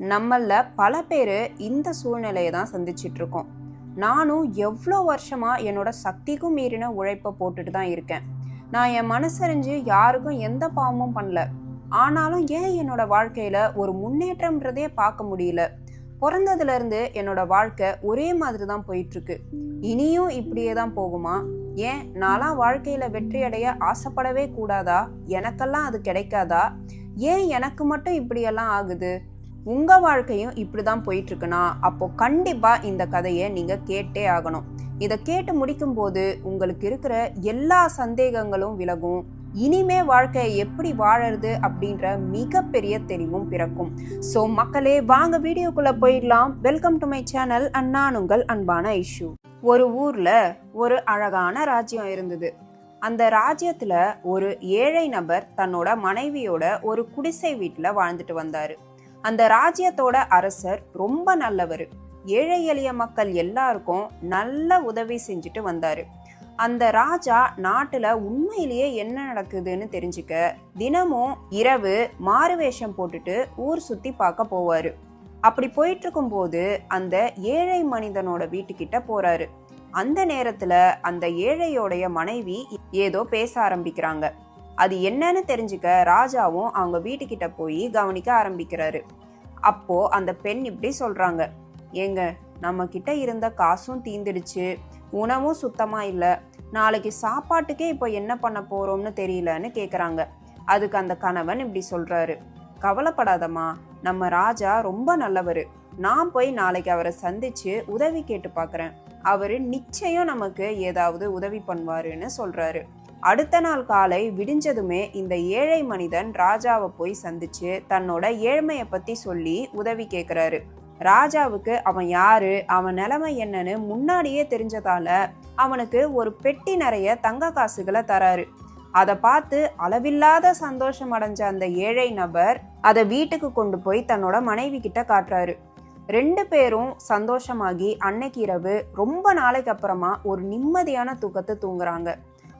நம்மளில் பல பேர் இந்த சூழ்நிலையை தான் சந்திச்சிட்டு இருக்கோம். நானும் எவ்வளோ வருஷமாக என்னோட சக்திக்கும் மீறின உழைப்பை போட்டுட்டு தான் இருக்கேன். நான் என் மனசறிஞ்சு யாருக்கும் எந்த பாவமும் பண்ணல. ஆனாலும் ஏன் என்னோட வாழ்க்கையில் ஒரு முன்னேற்றம்ன்றதே பார்க்க முடியல. பிறந்ததுலேருந்து என்னோட வாழ்க்கை ஒரே மாதிரி தான் போயிட்டுருக்கு இனியும் இப்படியே தான் போகுமா? ஏன் நான்லாம் வாழ்க்கையில் வெற்றியடைய ஆசைப்படவே கூடாதா? எனக்கெல்லாம் அது கிடைக்காதா? ஏன் எனக்கு மட்டும் இப்படியெல்லாம் ஆகுது? உங்கள் வாழ்க்கையும் இப்படி தான் போயிட்டுருக்குன்னா அப்போது கண்டிப்பாக இந்த கதையை நீங்கள் கேட்டே ஆகணும். இதை கேட்டு முடிக்கும் போது உங்களுக்கு இருக்கிற எல்லா சந்தேகங்களும் விலகும். இனிமே வாழ்க்கையை எப்படி வாழறது அப்படின்ற மிகப்பெரிய தெளிவும் பிறக்கும். ஸோ மக்களே வாங்க வீடியோக்குள்ளே போயிடலாம். வெல்கம் டு மை சேனல் அண்ணான் உங்கள் அன்பான இஷ்யூ ஒரு ஊரில் ஒரு அழகான ராஜ்யம் இருந்தது. அந்த ராஜ்யத்தில் ஒரு ஏழை நபர் தன்னோட மனைவியோட ஒரு குடிசை வீட்டில் வாழ்ந்துட்டு வந்தாரு. அந்த ராஜ்யத்தோட அரசர் ரொம்ப நல்லவர். ஏழை எளிய மக்கள் எல்லாருக்கும் நல்ல உதவி செஞ்சுட்டு வந்தாரு. அந்த ராஜா நாட்டுல உண்மையிலேயே என்ன நடக்குதுன்னு தெரிஞ்சுக்க தினமும் இரவு மாறுவேஷம் போட்டுட்டு ஊர் சுத்தி பார்க்க போவாரு. அப்படி போயிட்டு இருக்கும்போது அந்த ஏழை மனிதனோட வீட்டுக்கிட்ட போறாரு. அந்த நேரத்துல அந்த ஏழையோடைய மனைவி ஏதோ பேச ஆரம்பிக்கிறாங்க. அது என்னன்னு தெரிஞ்சுக்க ராஜாவும் அவங்க வீட்டுக்கிட்ட போய் கவனிக்க ஆரம்பிக்கிறாரு. அப்போ அந்த பெண் இப்படி சொல்றாங்க. ஏங்க நம்ம கிட்ட இருந்த காசும் தீந்துடுச்சு. உணவும் சுத்தமா இல்லை. நாளைக்கு சாப்பாட்டுக்கே இப்போ என்ன பண்ண போறோம்னு தெரியலன்னு கேக்குறாங்க. அதுக்கு அந்த கணவன் இப்படி சொல்றாரு. கவலைப்படாதம்மா. நம்ம ராஜா ரொம்ப நல்லவர். நான் போய் நாளைக்கு அவரை சந்திச்சு உதவி கேட்டு பார்க்குறேன் அவரு நிச்சயம் நமக்கு ஏதாவது உதவி பண்ணுவாருன்னு சொல்றாரு. அடுத்த நாள் காலை விடிஞ்சதுமே இந்த ஏழை மனிதன் ராஜாவை போய் சந்திச்சு தன்னோட ஏழ்மையை பத்தி சொல்லி உதவி கேட்குறாரு ராஜாவுக்கு அவன் யாரு அவன் நிலைமை என்னன்னு முன்னாடியே தெரிஞ்சதால அவனுக்கு ஒரு பெட்டி நிறைய தங்க காசுகளை தராரு. அதை பார்த்து அளவில்லாத சந்தோஷம் அடைஞ்ச அந்த ஏழை நபர் அதை வீட்டுக்கு கொண்டு போய் தன்னோட மனைவி கிட்ட காட்டுறாரு. ரெண்டு பேரும் சந்தோஷமாகி அன்னைக்கு இரவு ரொம்ப நாளைக்கு அப்புறமா ஒரு நிம்மதியான தூக்கத்தை தூங்குறாங்க.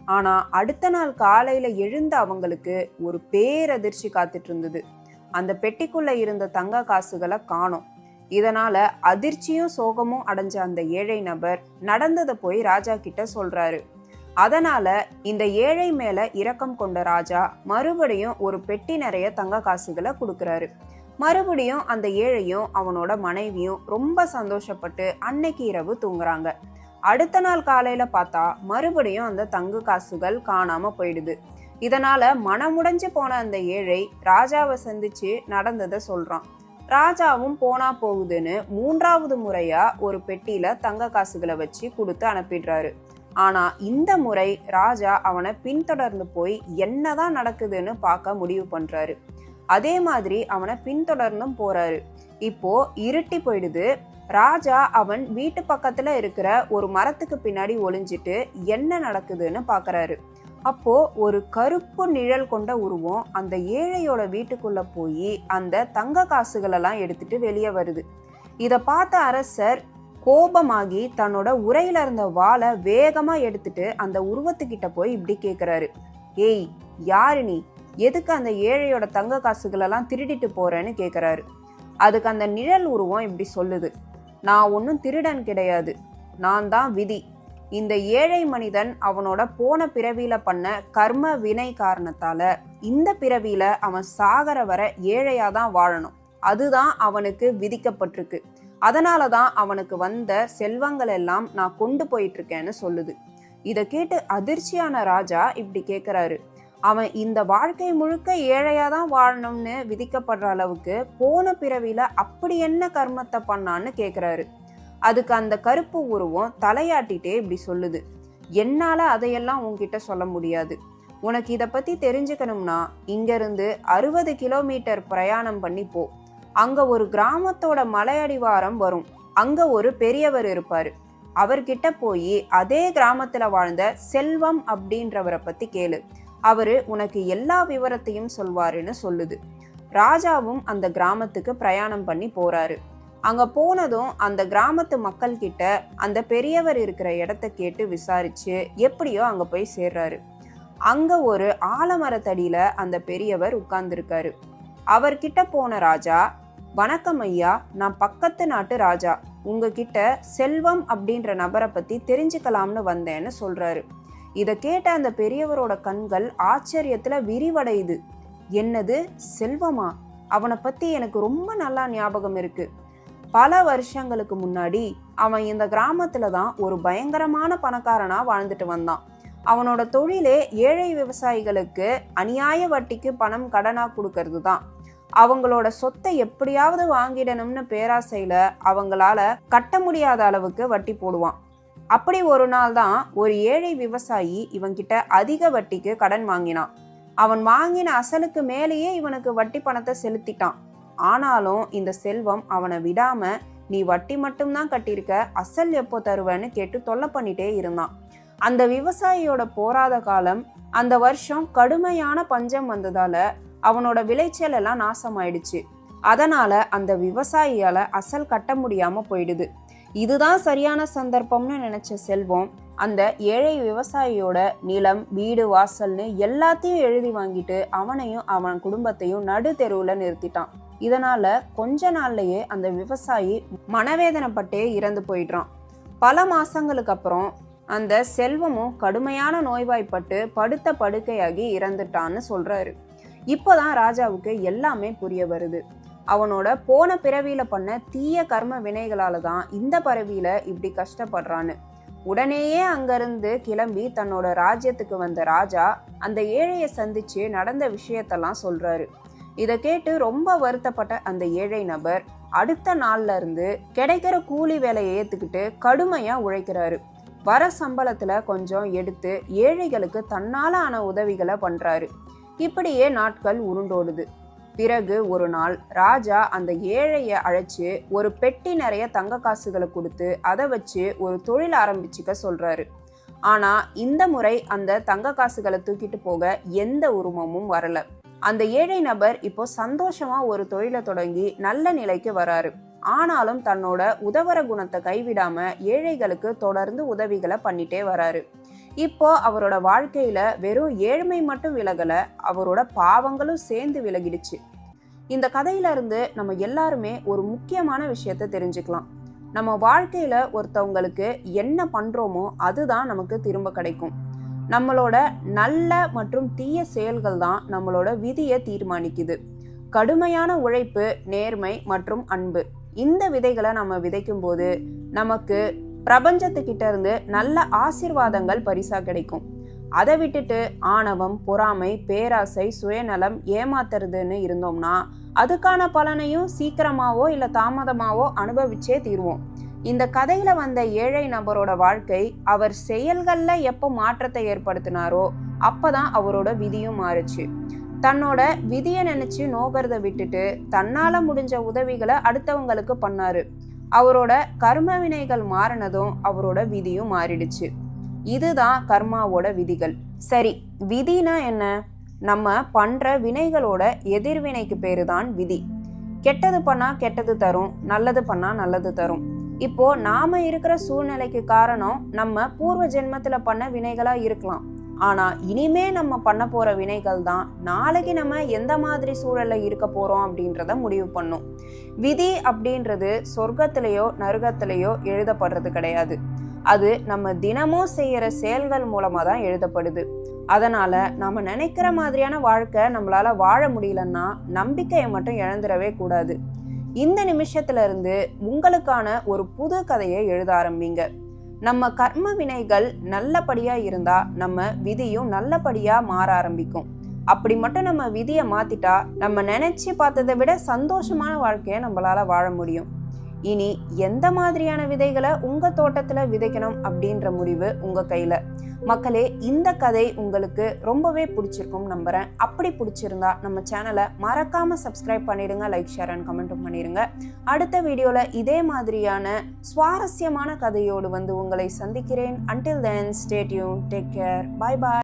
ஆனா அடுத்த நாள் காலையில எழுந்த அவங்களுக்கு ஒரு பேரதிர்ச்சி காத்துட்டு இருந்தது. அந்த பெட்டிக்குள்ள இருந்த தங்க காசுகளை காணோம். இதனால அதிர்ச்சியும் சோகமும் அடைஞ்ச அந்த ஏழை நபர் நடந்ததை போய் ராஜா கிட்ட சொல்றாரு. அதனால இந்த ஏழை மேல இரக்கம் கொண்ட ராஜா மறுபடியும் ஒரு பெட்டி நிறைய தங்க காசுகளை கொடுக்கறாரு. மறுபடியும் அந்த ஏழையும் அவனோட மனைவியும் ரொம்ப சந்தோஷப்பட்டு அன்னைக்கு இரவு தூங்குறாங்க. அடுத்த நாள் காலையில் பார்த்தா மறுபடியும் அந்த தங்க காசுகள் காணாமல் போயிடுது. இதனால மனமுடைஞ்சு போன அந்த ஏழை ராஜாவை சந்திச்சு நடந்ததை சொல்றான். ராஜாவும் போனா போகுதுன்னு மூன்றாவது முறையா ஒரு பெட்டியில தங்க காசுகளை வச்சு கொடுத்து அனுப்பிடுறாரு. ஆனா இந்த முறை ராஜா அவனை பின்தொடர்ந்து போய் என்னதான் நடக்குதுன்னு பார்க்க முடிவு பண்றாரு. அதே மாதிரி அவனை பின்தொடர்ந்தும் போறாரு. இப்போ இருட்டி போயிடுது. ராஜா அவன் வீட்டு பக்கத்துல இருக்கிற ஒரு மரத்துக்கு பின்னாடி ஒளிஞ்சிட்டு என்ன நடக்குதுன்னு பாக்குறாரு. அப்போ ஒரு கருப்பு நிழல் கொண்ட உருவம் அந்த ஏழையோட வீட்டுக்குள்ள போய் அந்த தங்க காசுகளெல்லாம் எடுத்துட்டு வெளியே வருது. இதை பார்த்த அரசர் கோபமாகி தன்னோட உரையில இருந்த வாளை வேகமா எடுத்துட்டு அந்த உருவத்துக்கிட்ட போய் இப்படி கேக்குறாரு. ஏய் யாரு நீ? எதுக்கு அந்த ஏழையோட தங்க காசுகளெல்லாம் திருடிட்டு போறேன்னு கேக்குறாரு. அதுக்கு அந்த நிழல் உருவம் இப்படி சொல்லுது. நான் ஒன்றும் திருடன் கிடையாது. நான் தான் விதி. இந்த ஏழை மனிதன் அவனோட போன பிறவியில பண்ண கர்ம வினை காரணத்தால இந்த பிறவியில அவன் சாகர வர ஏழையா தான் வாழணும். அதுதான் அவனுக்கு விதிக்கப்பட்டிருக்கு. அதனால தான் அவனுக்கு வந்த செல்வங்கள் எல்லாம் நான் கொண்டு போயிட்டு இருக்கேன்னு சொல்லுது. இதை கேட்டு அதிர்ச்சியான ராஜா இப்படி கேட்குறாரு அவன் இந்த வாழ்க்கை முழுக்க ஏழையாக தான் வாழணும்னு விதிக்கப்படுற அளவுக்கு போன பிறவியில் அப்படி என்ன கர்மத்தை பண்ணான்னு கேட்குறாரு அதுக்கு அந்த கருப்பு உருவம் தலையாட்டிட்டே இப்படி சொல்லுது. என்னால் அதையெல்லாம் உன்கிட்ட சொல்ல முடியாது. உனக்கு இதை பற்றி தெரிஞ்சுக்கணும்னா இங்கேருந்து அறுபது கிலோமீட்டர் பிரயாணம் பண்ணி போ. அங்கே ஒரு கிராமத்தோட மலையடிவாரம் வரும். அங்கே ஒரு பெரியவர் இருப்பார். அவர்கிட்ட போய் அதே கிராமத்தில் வாழ்ந்த செல்வம் அப்படின்றவரை பற்றி கேளு. அவரு உனக்கு எல்லா விவரத்தையும் சொல்வாருன்னு சொல்லுது. ராஜாவும் அந்த கிராமத்துக்கு பிரயாணம் பண்ணி போறாரு. அங்க போனதும் அந்த கிராமத்து மக்கள் கிட்ட அந்த பெரியவர் இருக்கிற இடத்த கேட்டு விசாரிச்சு எப்படியோ அங்க போய் சேர்றாரு. அங்க ஒரு ஆலமரத்தடியில அந்த பெரியவர் உட்கார்ந்துருக்காரு. அவர்கிட்ட போன ராஜா வணக்கம் ஐயா நான் பக்கத்து நாட்டு ராஜா. உங்ககிட்ட செல்வம் அப்படின்ற நபரை பத்தி தெரிஞ்சுக்கலாம்னு வந்தேன்னு சொல்றாரு. இதை கேட்ட அந்த பெரியவரோட கண்கள் ஆச்சரியத்தில் விரிவடையுது. என்னது செல்வமா? அவனை பற்றி எனக்கு ரொம்ப நல்லா ஞாபகம் இருக்கு. பல வருஷங்களுக்கு முன்னாடி அவன் இந்த கிராமத்தில் தான் ஒரு பயங்கரமான பணக்காரனாக வாழ்ந்துட்டு வந்தான். அவனோட தொழிலே ஏழை விவசாயிகளுக்கு அநியாய வட்டிக்கு பணம் கடனாக கொடுக்கறது தான். அவங்களோட சொத்தை எப்படியாவது வாங்கிடணும்னு பேராசையில் அவங்களால கட்ட முடியாத அளவுக்கு வட்டி போடுவான். அப்படி ஒரு நாள் தான் ஒரு ஏழை விவசாயி இவன்கிட்ட அதிக வட்டிக்கு கடன் வாங்கினான். அவன் வாங்கின அசலுக்கு மேலேயே இவனுக்கு வட்டி பணத்தை செலுத்திட்டான். ஆனாலும் இந்த செல்வம் அவனை விடாம நீ வட்டி மட்டும்தான் கட்டியிருக்க அசல் எப்போ தருவேன்னு கேட்டு தொல்லை பண்ணிட்டே இருந்தான். அந்த விவசாயியோட போராத காலம் அந்த வருஷம் கடுமையான பஞ்சம் வந்ததால அவனோட விளைச்சல் எல்லாம் நாசமாயிடுச்சு. அதனால அந்த விவசாயியால அசல் கட்ட முடியாம போயிடுது. இதுதான் சரியான சந்தர்ப்பம்னு நினைச்ச செல்வம். அந்த ஏழை விவசாயியோட நிலம் வீடு வாசல்னு எல்லாத்தையும் எழுதி வாங்கிட்டு அவனையும் அவன் குடும்பத்தையும் நடு தெருவில் நிறுத்திட்டான். இதனால கொஞ்ச நாள்லயே அந்த விவசாயி மனவேதனைப்பட்டே இறந்து போயிடுறான். பல மாசங்களுக்கு அப்புறம் அந்த செல்வமும் கடுமையான நோய்வாய்ப்பட்டு படுத்த படுக்கையாகி இறந்துட்டான்னு சொல்றாரு. இப்போதான் ராஜாவுக்கு எல்லாமே புரிய வருது. அவனோட போன பிறவியில் பண்ண தீய கர்ம வினைகளால தான் இந்த பறவியில் இப்படி கஷ்டப்படுறான்னு. உடனேயே அங்கிருந்து கிளம்பி தன்னோட ராஜ்யத்துக்கு வந்த ராஜா அந்த ஏழையை சந்திச்சு நடந்த விஷயத்தெல்லாம் சொல்றாரு. இதை கேட்டு ரொம்ப வருத்தப்பட்ட அந்த ஏழை நபர் அடுத்த நாள்ல இருந்து கிடைக்கிற கூலி வேலையை ஏத்துக்கிட்டு கடுமையா உழைக்கிறாரு. வர சம்பளத்துல கொஞ்சம் எடுத்து ஏழைகளுக்கு தன்னால ஆன உதவிகளை பண்றாரு. இப்படியே நாட்கள் உருண்டோடுது. பிறகு ஒரு நாள் ராஜா அந்த ஏழைய அழைச்சு ஒரு பெட்டி நிறைய தங்க காசுகளை கொடுத்து அதை வச்சு ஒரு தொழில் ஆரம்பிச்சுக்க சொல்றாரு. ஆனா இந்த முறை அந்த தங்க காசுகளை தூக்கிட்டு போக எந்த உருவமும் வரல. அந்த ஏழை நபர் இப்போ சந்தோஷமா ஒரு தொழிலை தொடங்கி நல்ல நிலைக்கு வராரு. ஆனாலும் தன்னோட உதவர குணத்தை கைவிடாம ஏழைகளுக்கு தொடர்ந்து உதவிகளை பண்ணிட்டே வராரு. இப்போ அவரோட வாழ்க்கையில வெறும் ஏழ்மை மட்டும் விலகல அவரோட பாவங்களும் சேர்ந்து விலகிடுச்சு. இந்த கதையில இருந்து நம்ம எல்லாருமே ஒரு முக்கியமான விஷயத்த தெரிஞ்சுக்கலாம். நம்ம வாழ்க்கையில ஒருத்தவங்களுக்கு என்ன பண்றோமோ அதுதான் நமக்கு திரும்ப கிடைக்கும். நம்மளோட நல்ல மற்றும் தீய செயல்கள் தான் நம்மளோட விதியை தீர்மானிக்குது. கடுமையான உழைப்பு நேர்மை மற்றும் அன்பு. இந்த விதைகளை நம்ம விதைக்கும் போது நமக்கு பிரபஞ்சத்துக்கிட்ட இருந்து நல்ல ஆசிர்வாதங்கள் பரிசா கிடைக்கும். அதை விட்டுட்டு ஆணவம் பொறாமை பேராசை சுயநலம் ஏமாத்துறதுன்னு இருந்தோம்னா அதுக்கான பலனையும் சீக்கிரமாவோ இல்லை தாமதமாவோ அனுபவிச்சே தீர்வோம். இந்த கதையில வந்த ஏழை நபரோட வாழ்க்கை அவர் செயல்களில் எப்போ மாற்றத்தை ஏற்படுத்தினாரோ அப்பதான் அவரோட விதியும் மாறுச்சு. தன்னோட விதியை நினைச்சு நோகிறத விட்டுட்டு தன்னால முடிஞ்ச உதவிகளை அடுத்தவங்களுக்கு பண்ணாரு. அவரோட கர்ம வினைகள் மாறினதும் அவரோட விதியும் மாறிடுச்சு. இதுதான் கர்மாவோட விதிகள். சரி விதினா என்ன? நம்ம பண்ற வினைகளோட எதிர்வினைக்கு பேரு தான் விதி. கெட்டது பண்ணா கெட்டது தரும் நல்லது பண்ணா நல்லது தரும். இப்போ நாம இருக்கிற சூழ்நிலைக்கு காரணம் நம்ம பூர்வ ஜென்மத்துல பண்ண வினைகளா இருக்கலாம். ஆனால் இனிமே நம்ம பண்ண போகிற வினைகள் தான் நாளைக்கு நம்ம எந்த மாதிரி சூழலில் இருக்க போகிறோம் அப்படின்றத முடிவு பண்ணும். விதி அப்படின்றது சொர்க்கத்திலேயோ நருகத்திலேயோ எழுதப்படுறது கிடையாது. அது நம்ம தினமும் செய்கிற செயல்கள் மூலமாக தான் எழுதப்படுது. அதனால் நம்ம நினைக்கிற மாதிரியான வாழ்க்கை நம்மளால் வாழ முடியலன்னா நம்பிக்கையை மட்டும் இழந்துடவே கூடாது. இந்த நிமிஷத்துல இருந்து உங்களுக்கான ஒரு புது கதையை எழுத ஆரம்பிங்க. நம்ம கர்ம வினைகள் நல்லபடியா இருந்தா நம்ம விதியும் நல்லபடியா மாற ஆரம்பிக்கும். அப்படி மட்டும் நம்ம விதியை மாத்திட்டா நம்ம நினைச்சு பார்த்ததை விட சந்தோஷமான வாழ்க்கையை நம்மளால வாழ முடியும். இனி எந்த மாதிரியான விதைகளை உங்க தோட்டத்துல விதைக்கணும் அப்படின்ற முடிவு உங்க கையில. மக்களே இந்த கதை உங்களுக்கு ரொம்பவே பிடிச்சிருக்கும் நம்புறேன். அப்படி பிடிச்சிருந்தா நம்ம சேனலை மறக்காம சப்ஸ்கிரைப் பண்ணிடுங்க லைக் ஷேர் அண்ட் கமெண்ட்டும் பண்ணிடுங்க. அடுத்த வீடியோல இதே மாதிரியான சுவாரஸ்யமான கதையோடு வந்து உங்களை சந்திக்கிறேன். Until then stay tuned take care bye bye